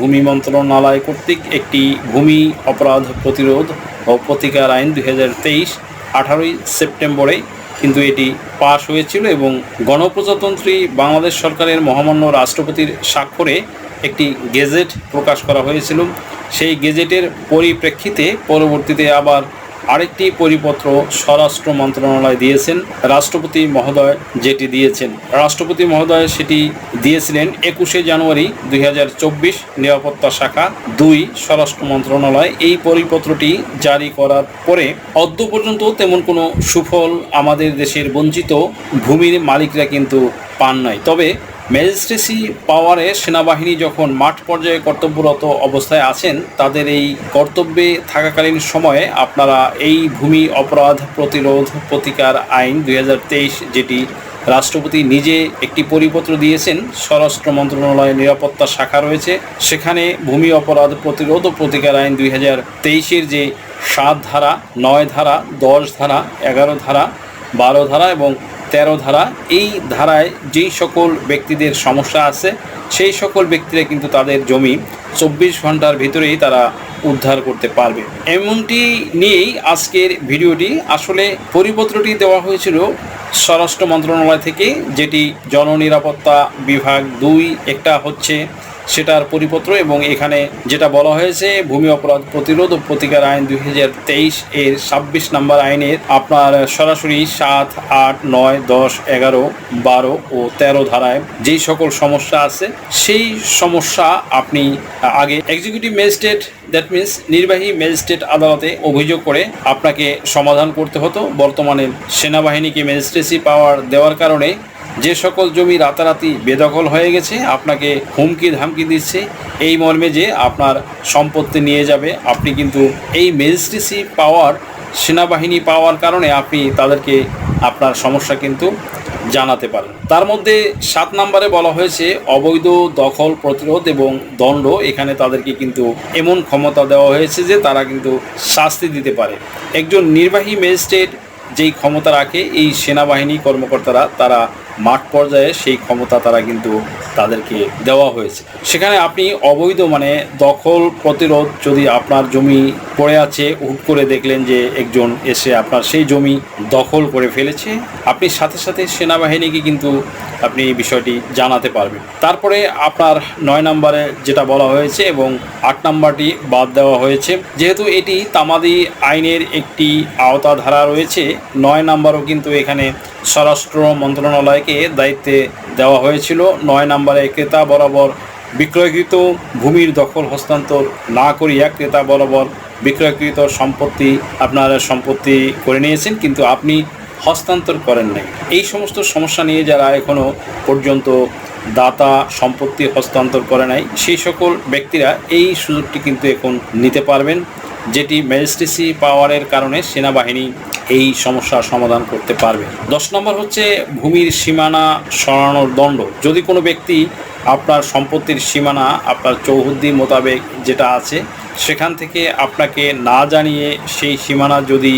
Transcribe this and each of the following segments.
ভূমি মন্ত্রণালয় কর্তৃক একটি ভূমি অপরাধ প্রতিরোধ ও প্রতিকার আইন দুই হাজার তেইশ আঠারোই সেপ্টেম্বরে কিন্তু এটি পাশ হয়েছিল এবং গণপ্রজাতন্ত্রী বাংলাদেশ সরকারের মহামান্য রাষ্ট্রপতির স্বাক্ষরে একটি গেজেট প্রকাশ করা হয়েছিল। সেই গেজেটের পরিপ্রেক্ষিতে পরবর্তীতে আবার আরেকটি পরিপত্র স্বরাষ্ট্র মন্ত্রণালয় দিয়েছেন। রাষ্ট্রপতি মহোদয় যেটি দিয়েছেন। রাষ্ট্রপতি মহোদয় সেটি দিয়েছিলেন একুশে জানুয়ারি দুই নিরাপত্তা শাখা দুই স্বরাষ্ট্র মন্ত্রণালয়। এই পরিপত্রটি জারি করার পরে অদ্য পর্যন্ত তেমন কোনো সুফল আমাদের দেশের বঞ্চিত ভূমির মালিকরা কিন্তু পান নাই। তবে ম্যাজিস্ট্রেসি পাওয়ারে সেনাবাহিনী যখন মাঠ পর্যায়ে কর্তব্যরত অবস্থায় আছেন, তাদের এই কর্তব্যে থাকাকালীন সময়ে আপনারা এই ভূমি অপরাধ প্রতিরোধ প্রতিকার আইন দুই হাজার তেইশ, যেটি রাষ্ট্রপতি নিজে একটি পরিপত্র দিয়েছেন, স্বরাষ্ট্র মন্ত্রণালয়ের নিরাপত্তা শাখা রয়েছে, সেখানে ভূমি অপরাধ প্রতিরোধ ও প্রতিকার আইন দুই হাজার তেইশের যে সাত ধারা, নয় ধারা, দশ ধারা, এগারো ধারা, বারো ধারা এবং তেরো ধারা। এই ধারায় যেই সকল ব্যক্তিদের সমস্যা আছে, সেই সকল ব্যক্তিরা কিন্তু তাদের জমি চব্বিশ ঘণ্টার ভিতরেই তারা উদ্ধার করতে পারবে। এমনটি নিয়েই আজকের ভিডিওটি। আসলে পরিপত্রটি দেওয়া হয়েছিল স্বরাষ্ট্র মন্ত্রণালয় থেকে, যেটি জননিরাপত্তা বিভাগ দুই, একটা হচ্ছে সেটার পরিপত্র এবং এখানে যেটা বলা হয়েছে, ভূমি অপরাধ প্রতিরোধ ও প্রতিকার আইন দুই হাজার তেইশ এর ছাব্বিশ নম্বর আইনের আপনার সরাসরি সাত, আট, নয়, দশ, এগারো, বারো ও তেরো ধারায় যেই সকল সমস্যা আছে, সেই সমস্যা আপনি আগে এক্সিকিউটিভ ম্যাজিস্ট্রেট দ্যাট মিন্স নির্বাহী ম্যাজিস্ট্রেট আদালতে অভিযোগ করে আপনাকে সমাধান করতে হতো। বর্তমানে সেনাবাহিনীকে ম্যাজিস্ট্রেসি পাওয়ার দেওয়ার কারণে যে সকল জমি রাতারাতি বেদখল হয়ে গেছে, আপনাকে হুমকি ধামকি দিচ্ছে, এই মর্মে যে আপনার সম্পত্তি নিয়ে যাবে। আপনি কিন্তু এই ম্যাজিস্ট্রেসি পাওয়ার, সেনাবাহিনী পাওয়ার কারণে আপনি তাদেরকে আপনার সমস্যা কিন্তু জানাতে পারেন। তার মধ্যে সাত নম্বরে বলা হয়েছে, অবৈধ দখল প্রতিরোধ এবং দণ্ড, এখানে তাদেরকে কিন্তু এমন ক্ষমতা দেওয়া হয়েছে যে তারা কিন্তু শাস্তি দিতে পারে। একজন নির্বাহী ম্যাজিস্ট্রেট যেই ক্ষমতা রাখে, এই সেনাবাহিনী কর্মকর্তারা, তারা মাঠ পর্যায়ে সেই ক্ষমতা তারা কিন্তু তাদেরকে দেওয়া হয়েছে। সেখানে আপনি অবৈধ মানে দখল প্রতিরোধ যদি আপনার জমি পড়ে আছে, হুট করে দেখলেন যে একজন এসে আপনার সেই জমি দখল করে ফেলেছে, আপনি সাথে সাথে সেনাবাহিনীকে কিন্তু আপনি এই বিষয়টি জানাতে পারবেন। তারপরে আপনার নয় নম্বরে যেটা বলা হয়েছে এবং আট নম্বরটি বাদ দেওয়া হয়েছে, যেহেতু এটি তামাদি আইনের একটি আওতাধারা রয়েছে, নয় নম্বরও কিন্তু এখানে স্বরাষ্ট্র মন্ত্রণালয়কে দায়িত্বে দেওয়া হয়েছিল। নয় নম্বরে ক্রেতা বরাবর বিক্রয়কৃত ভূমির দখল হস্তান্তর না করিয়া ক্রেতা বরাবর বিক্রয়কৃত সম্পত্তি আপনার সম্পত্তি করে নিয়েছেন, কিন্তু আপনি হস্তান্তর করেন নাই। এই সমস্ত সমস্যা নিয়ে যারা এখনও পর্যন্ত দাতা সম্পত্তি হস্তান্তর করে নাই, সেই সকল ব্যক্তিরা এই সুযোগটি কিন্তু এখন নিতে পারবেন, যেটি ম্যাজিস্ট্রেসি পাওয়ারের কারণে সেনাবাহিনী এই সমস্যার সমাধান করতে পারবে। দশ নম্বর হচ্ছে ভূমির সীমানা সরানোর দণ্ড। যদি কোনো ব্যক্তি আপনার সম্পত্তির সীমানা, আপনার চৌহদ্দি মোতাবেক যেটা আছে, সেখান থেকে আপনাকে না জানিয়ে সেই সীমানা যদি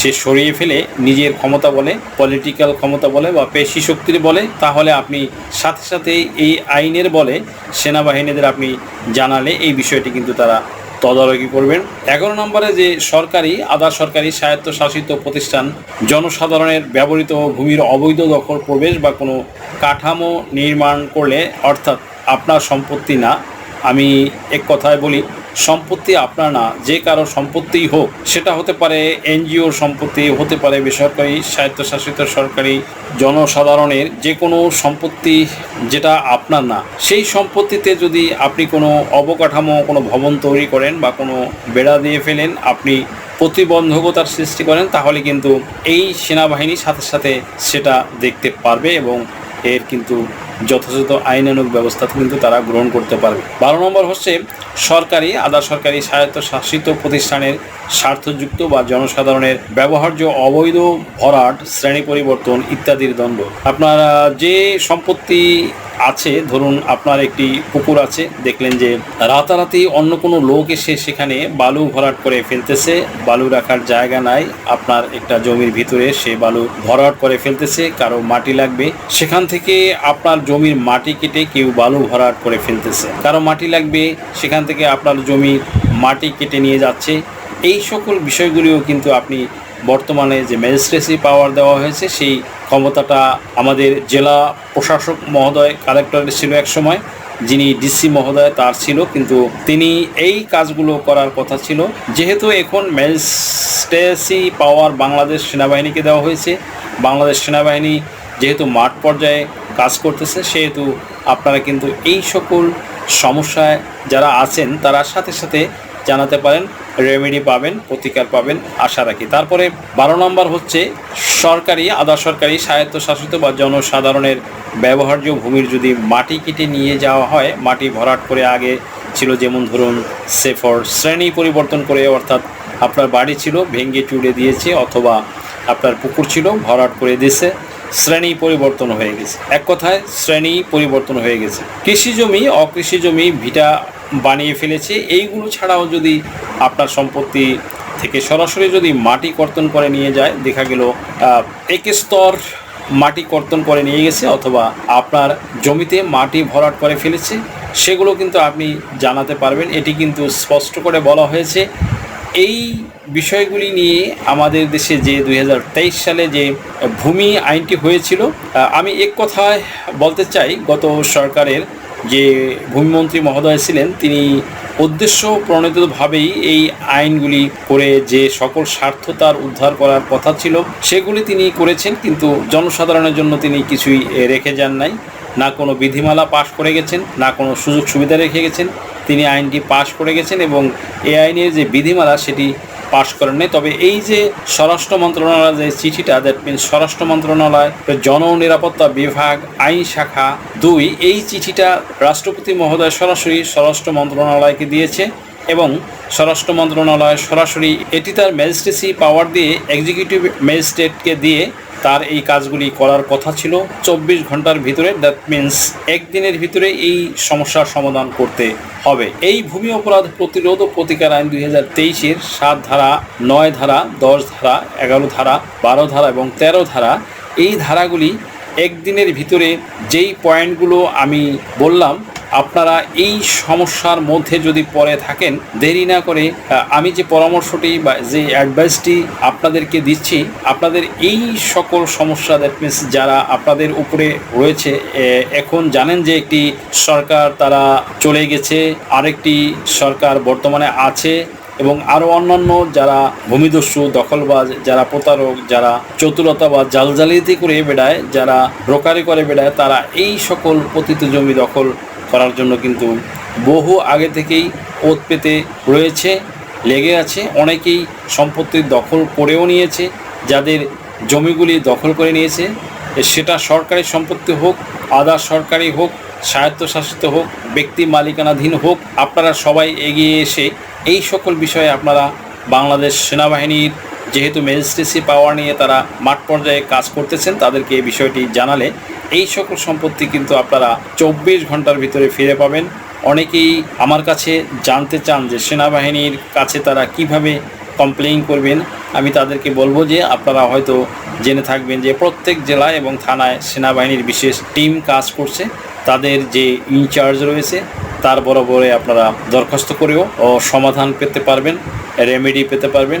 সে সরিয়ে ফেলে, নিজের ক্ষমতা বলে পলিটিক্যাল ক্ষমতা বলে বা পেশি শক্তির বলে, তাহলে আপনি সাথে সাথে এই আইনের বলে সেনাবাহিনীদের আপনি জানালে এই বিষয়টি কিন্তু তারা তদারকি করবেন। এগারো নম্বরে যে সরকারি, আধা সরকারি স্বায়ত্তশাসিত প্রতিষ্ঠান, জনসাধারণের ব্যবহৃত ভূমির অবৈধ দখল প্রবেশ বা কোনো কাঠামো নির্মাণ করলে, অর্থাৎ আপনার সম্পত্তি না, আমি এক কথায় বলি সম্পত্তি আপনার না, যে কারও সম্পত্তিই হোক, সেটা হতে পারে এনজিওর সম্পত্তি, হতে পারে বেসরকারি, স্বায়ত্তশাসিত সরকারি, জনসাধারণের যে কোনো সম্পত্তি যেটা আপনার না, সেই সম্পত্তিতে যদি আপনি কোনো অবকাঠামো, কোনো ভবন তৈরি করেন বা কোনো বেড়া দিয়ে ফেলেন, আপনি প্রতিবন্ধকতার সৃষ্টি করেন, তাহলে কিন্তু এই সেনাবাহিনী সাথে সাথে সেটা দেখতে পারবে এবং এর কিন্তু যথাযথ আইনানুগ ব্যবস্থা কিন্তু তারা গ্রহণ করতে পারবে। বারো নম্বর হচ্ছে সরকারি, আধা সরকারি স্বায়ত্তশাসিত প্রতিষ্ঠানের স্বার্থযুক্ত বা জনসাধারণের ব্যবহার্য অবৈধ ভরাট, শ্রেণি পরিবর্তন ইত্যাদির দণ্ড আপনার যে সম্পত্তি আছে, ধরুন আপনার একটি পুকুর আছে, দেখলেন যে রাতারাতি অন্য কোনো লোক এসে সেখানে বালু ভরাট করে ফেলতেছে, বালু রাখার জায়গা নাই, আপনার একটা জমির ভিতরে সে বালু ভরাট করে ফেলতেছে, কারও মাটি লাগবে, সেখান থেকে আপনার জমির মাটি কেটে কেউ বালু ভরাট করে ফেলতেছে। কারও মাটি লাগবে, সেখান থেকে আপনার জমির মাটি কেটে নিয়ে যাচ্ছে। এই সকল বিষয়গুলিও কিন্তু আপনি বর্তমানে যে ম্যাজিস্ট্রেসি পাওয়ার দেওয়া হয়েছে, সেই ক্ষমতাটা আমাদের জেলা প্রশাসক মহোদয় কালেক্টরের ছিল এক সময়, যিনি ডিসি মহোদয় তার ছিল, কিন্তু তিনি এই কাজগুলো করার কথা ছিল। যেহেতু এখন ম্যাজিস্ট্রেসি পাওয়ার বাংলাদেশ সেনাবাহিনীকে দেওয়া হয়েছে, বাংলাদেশ সেনাবাহিনী যেহেতু মাঠ পর্যায়ে কাজ করতেছে, সেহেতু আপনারা কিন্তু এই সকল সমস্যায় যারা আছেন, তারা সাথে সাথে জানাতে পারেন রেমেডি পাবেন, প্রতিকার পাবেন, আশা রাখি। তারপরে বারো নম্বর হচ্ছে সরকারি, আধা সরকারি স্বায়ত্তশাসিত বা জনসাধারণের ব্যবহার্য ভূমির যদি মাটি কেটে নিয়ে যাওয়া হয়, মাটি ভরাট করে আগে ছিল যেমন ধরুন সেফর শ্রেণি পরিবর্তন করে অর্থাৎ আপনার বাড়ি ছিল, ভেঙে চুড়ে দিয়েছে অথবা আপনার পুকুর ছিল, ভরাট করে দিয়েছে শ্রেণি পরিবর্তন হয়ে গেছে। এক কথায়, শ্রেণি পরিবর্তন হয়ে গেছে। কৃষি জমি, অকৃষি জমি ভিটা বানিয়ে ফেলেছে। এইগুলো ছাড়াও যদি আপনার সম্পত্তি থেকে সরাসরি যদি মাটি কর্তন করে নিয়ে যায়, দেখা গেল এক স্তর মাটি কর্তন করে নিয়ে গেছে অথবা আপনার জমিতে মাটি ভরাট করে ফেলেছে, সেগুলো কিন্তু আপনি জানাতে পারবেন। এটি কিন্তু স্পষ্ট করে বলা হয়েছে। এই বিষয়গুলি নিয়ে আমাদের দেশে যে দু হাজার তেইশ সালে যে ভূমি আইনটি হয়েছিল আমি এক কথায় বলতে চাই, গত সরকারের যে ভূমিমন্ত্রী মহোদয় ছিলেন, তিনি উদ্দেশ্য প্রণীতভাবেই এই আইনগুলি করে যে সকল স্বার্থ তার উদ্ধার করার কথা ছিল, সেগুলি তিনি করেছেন, কিন্তু জনসাধারণের জন্য তিনি কিছুই রেখে যান নাই। না কোনো বিধিমালা পাশ করে গেছেন, না কোনো সুযোগ সুবিধা রেখে গেছেন। তিনি আইনটি পাশ করে গেছেন এবং এ আইনের যে বিধিমালা, সেটি পাশ করেন নাই। তবে এই যে স্বরাষ্ট্র মন্ত্রণালয়ের যে চিঠিটা দ্যাট মিনস স্বরাষ্ট্র মন্ত্রণালয়, জননিরাপত্তা বিভাগ, আইন শাখা দুই, এই চিঠিটা রাষ্ট্রপতি মহোদয় সরাসরি স্বরাষ্ট্র মন্ত্রণালয়কে দিয়েছে এবং স্বরাষ্ট্র মন্ত্রণালয় সরাসরি এটি তার ম্যাজিস্ট্রেসি পাওয়ার দিয়ে এক্সিকিউটিভ ম্যাজিস্ট্রেটকে দিয়ে তার এই কাজগুলি করার কথা ছিল। চব্বিশ ঘণ্টার ভিতরে দ্যাট মিন্স একদিনের ভিতরে এই সমস্যার সমাধান করতে হবে। এই ভূমি অপরাধ প্রতিরোধ ও প্রতিকার আইন দুই হাজার তেইশের সাত ধারা, নয় ধারা, দশ ধারা, এগারো ধারা, বারো ধারা এবং তেরো ধারা, এই ধারাগুলি একদিনের ভিতরে যেই পয়েন্টগুলো আমি বললাম আপনারা এই সমস্যার মধ্যে যদি পড়ে থাকেন, দেরি না করে আমি যে পরামর্শটি বা যে অ্যাডভাইসটি আপনাদেরকে দিচ্ছি, আপনাদের এই সকল সমস্যা দ্যাট মিনস যারা আপনাদের উপরে রয়েছে এখন জানেন যে একটি সরকার তারা চলে গেছে, আরেকটি সরকার বর্তমানে আছে, এবং আরও অন্যান্য যারা ভূমিদস্যু, দখলবাজ, যারা প্রতারক, যারা চতুরতা বা জালজালিয়াতি করে বেড়ায়, যারা ব্রোকারি করে বেড়ায়, তারা এই সকল পতিত জমি দখল করার জন্য কিন্তু বহু আগে থেকেই ওত পেতে রয়েছে, লেগে আছে। অনেকেই সম্পত্তির দখল করেও নিয়েছে, যাদের জমিগুলি দখল করে নিয়েছে। সেটা সরকারি সম্পত্তি হোক, আধা সরকারি হোক, স্বায়ত্তশাসিত হোক, ব্যক্তি মালিকানাধীন হোক, আপনারা সবাই এগিয়ে এসে এই সকল বিষয়ে আপনারা বাংলাদেশ সেনাবাহিনীর যেহেতু ম্যাজিস্ট্রেসি পাওয়ার নিয়ে তারা মাঠ পর্যায়ে কাজ করতেছেন, তাদেরকে এই বিষয়টি জানালে এই সকল সম্পত্তি কিন্তু আপনারা চব্বিশ ঘণ্টার ভিতরে ফিরে পাবেন। অনেকেই আমার কাছে জানতে চান যে সেনাবাহিনীর কাছে তারা কীভাবে কমপ্লেইন করবেন। আমি তাদেরকে বলব যে আপনারা হয়তো জেনে থাকবেন যে প্রত্যেক জেলায় এবং থানায় সেনাবাহিনীর বিশেষ টিম কাজ করছে। তাদের যে ইনচার্জ রয়েছে, তার বরাবরে আপনারা দরখাস্ত করেও সমাধান পেতে পারবেন, রেমেডি পেতে পারবেন।